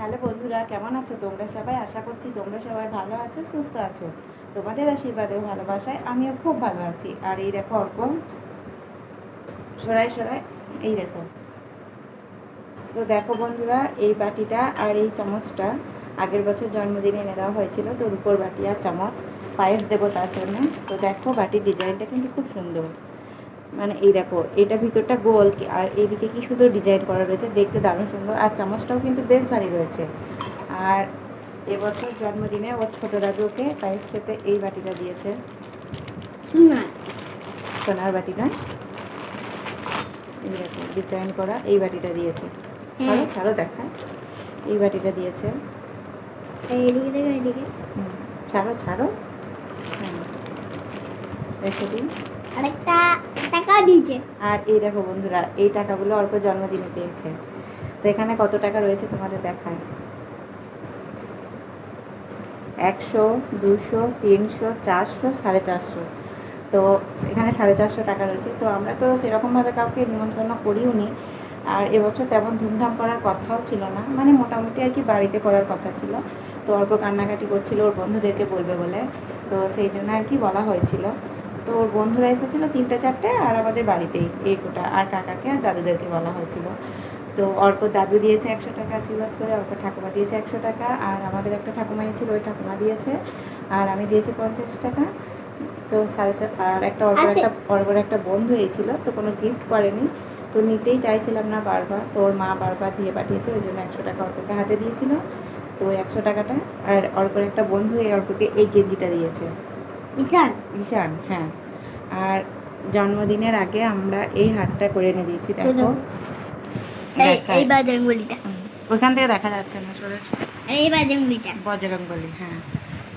Hello বন্ধুরা, কেমন আছো তোমরা সবাই? আশা করছি তোমরা সবাই ভালো আছো, সুস্থ আছো। তোমাদের আশীর্বাদে ভালোবাসায় আমিও খুব ভালো আছি। আর এই দেখো অর্ক সরাই সরাই, এই দেখো। তো দেখো বন্ধুরা, এই বাটিটা আর এই চামচটা আগের বছর জন্মদিনে এনে দেওয়া হয়েছিল তো রুপোর বাটি আর চামচ পায়েস দেবো তার জন্য। তো দেখো বাটির ডিজাইনটা কিন্তু খুব সুন্দর। মানে এই দেখো এটা ভিতরটা গোল আর এইদিকে কি সুন্দর ডিজাইন করা রয়েছে দেখতে দারুণ সুন্দর। আর চামচটাও কিন্তু বেশ ভারী রয়েছে। আর এবছর জন্মদিনে ওর ছোটো দাদুকে পায়েস খেতে এই বাটিটা দিয়েছে। সোনার। বাটিটা এই দেখো ডিজাইন করা এই বাটিটা দিয়েছে। ছাড়ো হ্যাঁ ছাড়ো দেখায় এই বাটিটা দিয়েছে। দেখো এইদিকে ছাড়ো ছাড়ো। হ্যাঁ রেখে দিন আরেকটা টাকাও দিয়েছে। আর এই দেখো বন্ধুরা এই টাকাগুলো অল্প জন্মদিনে পেয়েছে। তো এখানে কত টাকা রয়েছে তোমাদের দেখায়? একশো দুশো তিনশো চারশো সাড়ে চারশো। তো এখানে সাড়ে চারশো টাকা রয়েছে। তো আমরা তো সেরকমভাবে কাউকে নিমন্ত্রণ করিও নি। আর এবছর তেমন ধুমধাম করার কথাও ছিল না। মানে মোটামুটি আর কি বাড়িতে করার কথা ছিল। তো অল্প কান্নাকাটি করছিল ওর বন্ধুদেরকে বলবে বলে। তো সেই জন্য আর কি বলা হয়েছিল। তো ওর বন্ধুরা এসেছিল তিনটে চারটে আর আমাদের বাড়িতেই এই কোটা আর কাকাকে আর দাদুদেরকে বলা হয়েছিল। তো অর্ক দাদু দিয়েছে একশো টাকা আশীর্বাদ করে অর্ক ঠাকুমা দিয়েছে একশো টাকা আর আমাদের একটা ঠাকুমা ছিল ওই ঠাকুমা দিয়েছে আর আমি দিয়েছি পঞ্চাশ টাকা। তো সাড়ে চার আর একটা অর্ক আচ্ছা। একটা অর্কর একটা বন্ধু এইছিল তো কোনো গিফট করেনি। তো নিতেই চাইছিলাম না বারবার তো ওর মা বারবার দিয়ে পাঠিয়েছে ওই জন্য একশো টাকা অর্ককে হাতে দিয়েছিল। তো ওই একশো টাকাটা আর অর্কর একটা বন্ধু এই অর্ককে এই গেঞ্জিটা দিয়েছে। বিশাল ঈশান হ্যাঁ। আর জন্মদিনের আগে আমরা এই হাটটা করে এনে দিয়েছি দেখো। এই বাজরঙ্গলিটা ওইখান থেকে দেখা যাচ্ছে না সরে আর এই বাজরঙ্গলিটা বজরংবলী হ্যাঁ।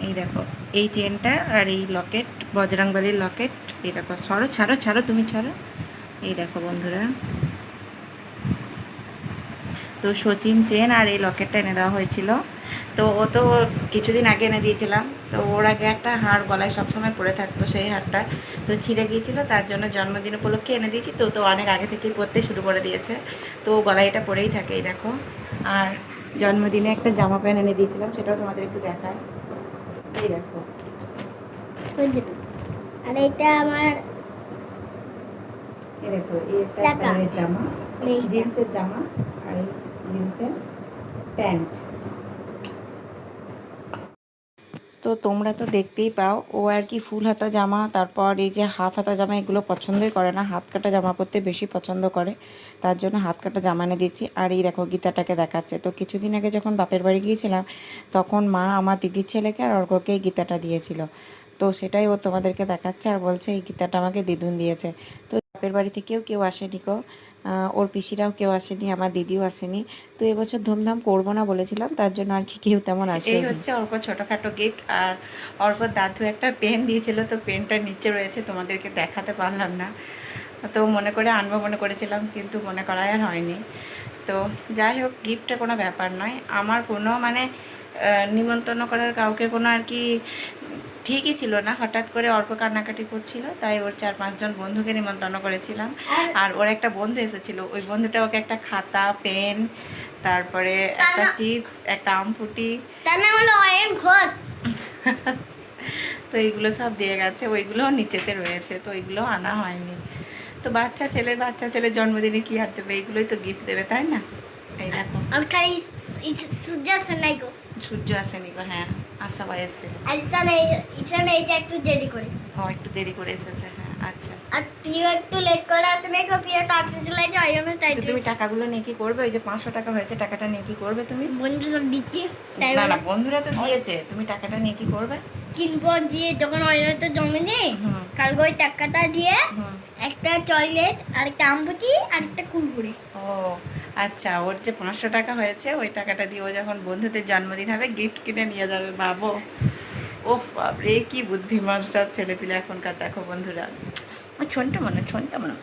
এই দেখো এই চেনটা আর এই লকেট বজরংবলীর লকেট। এই দেখো ছাড়ো ছাড়ো ছাড়ো তুমি ছাড়ো। এই দেখো বন্ধুরা। তো সচিন চেন আর এই লকেটটা এনে দেওয়া হয়েছিল। তো ও তো কিছুদিন আগে এনে দিয়েছিলাম। তো ওর আগে একটা হাড় গলায় সবসময় পরে থাকতো সেই হারটা। তো ছিঁড়ে গিয়েছিল তার জন্য জন্মদিন উপলক্ষে এনে দিয়েছি। তো তো অনেক আগে থেকেই পরতে শুরু করে দিয়েছে। তো ও গলায় এটা পরেই থাকে এই দেখো। আর জন্মদিনে একটা জামা প্যান্ট এনে দিয়েছিলাম সেটাও তোমাদের একটু দেখায় এই দেখো। আর এটা আমার এই দেখো এই একটা জামা। জিন্সের জামা আর তো তোমরা তো দেখতেই পাও, ও আর কি ফুল হাতা জামা, তারপর এই যে হাফ হাতা জামা এগুলো পছন্দই করে না, হাত কাটা জামা পরতে বেশি পছন্দ করে, তার জন্য হাত কাটা জামা এনে দিচ্ছি। আর এই দেখো গীতাটাকে দেখাচ্ছে। তো কিছুদিন আগে যখন বাপের বাড়ি গিয়েছিলাম, তখন মা আমার দিদির ছেলেকে আর অর্ককে এই গীতাটা দিয়েছিল। তো সেটাই ও তোমাদেরকে দেখাচ্ছে আর বলছে, এই গীতাটা আমাকে দিদুন দিয়েছে। তো বাপের বাড়ি থেকেও কেউ আসেনি কো ওর পিসিরাও কেউ আসেনি আমার দিদিও আসেনি। তো এবছর ধুমধাম করব না বলেছিলাম তার জন্য আর কি কেউ তেমন আসে এই হচ্ছে অল্প ছোটোখাটো গিফট আর অল্প দাদু একটা পেন দিয়েছিল তো পেনটা নিচে রয়েছে তোমাদেরকে দেখাতে পারলাম না। তো মনে করে আনব মনে করেছিলাম কিন্তু মনে করাই আর হয়নি। তো যাই হোক গিফটটা কোনো ব্যাপার নয়। আমার কোনো মানে নিমন্ত্রণ করার কাউকে কোনো আর কি ঠিকই ছিল না। হঠাৎ করে অল্প কান্নাকাটি করছিল তাই ওর চার পাঁচজন বন্ধুকে নিমন্ত্রণ করেছিলাম। আর- ওর একটা বন্ধু এসেছিল ওই বন্ধুটা ওকে একটা খাতা পেন তারপরে একটা চিপস একটা আমফুটি। তো এইগুলো সব দিয়ে গেছে ওইগুলো নিচেতে রয়েছে তো ওইগুলো আনা হয়নি। তো বাচ্চা ছেলে বাচ্চা ছেলের জন্মদিনে কি আর দেবে? এইগুলোই তো গিফট দেবে তাই না? এই দেখো। সূর্য আছে নাই গো। সূর্য আসেনি গো হ্যাঁ। আর সবাই এসেছিল আর ইসানে ইসানে এই যে একটু দেরি করে। ও একটু দেরি করে এসেছে হ্যাঁ আচ্ছা। আর প্রিয় একটু লেট করে আসে নাই গো প্রিয় তাড়াতাড়ি চলে যায় ওই জন্য তাই তুমি টাকাগুলো নিয়ে কি করবে? ওই যে পাঁচশো টাকা হয়েছে টাকাটা নিয়ে কি করবে তুমি? বন্ধু সব দিচ্ছি তাই না না বন্ধুরা তো দিয়েছে তুমি টাকাটা নিয়ে কি করবে? কিনবো দিয়ে যখন অয়ন তো জন্মদিন হুম। কালকে ওই টাকাটা দিয়ে একটা চকলেট আর একটা আমপুটি আর একটা কুরকুরে। ও আচ্ছা ওর যে পাঁচশো টাকা হয়েছে, ওই টাকাটা দিয়ে ও যখন বন্ধুদের জন্মদিন হবে গিফট কিনে নিয়ে যাবে ভাবো ও বাবরে কি বুদ্ধিমান সব ছেলেপিলে এখনকার, দেখো বন্ধুরা। আমার ছোনটা মনে ছোনটা মনে।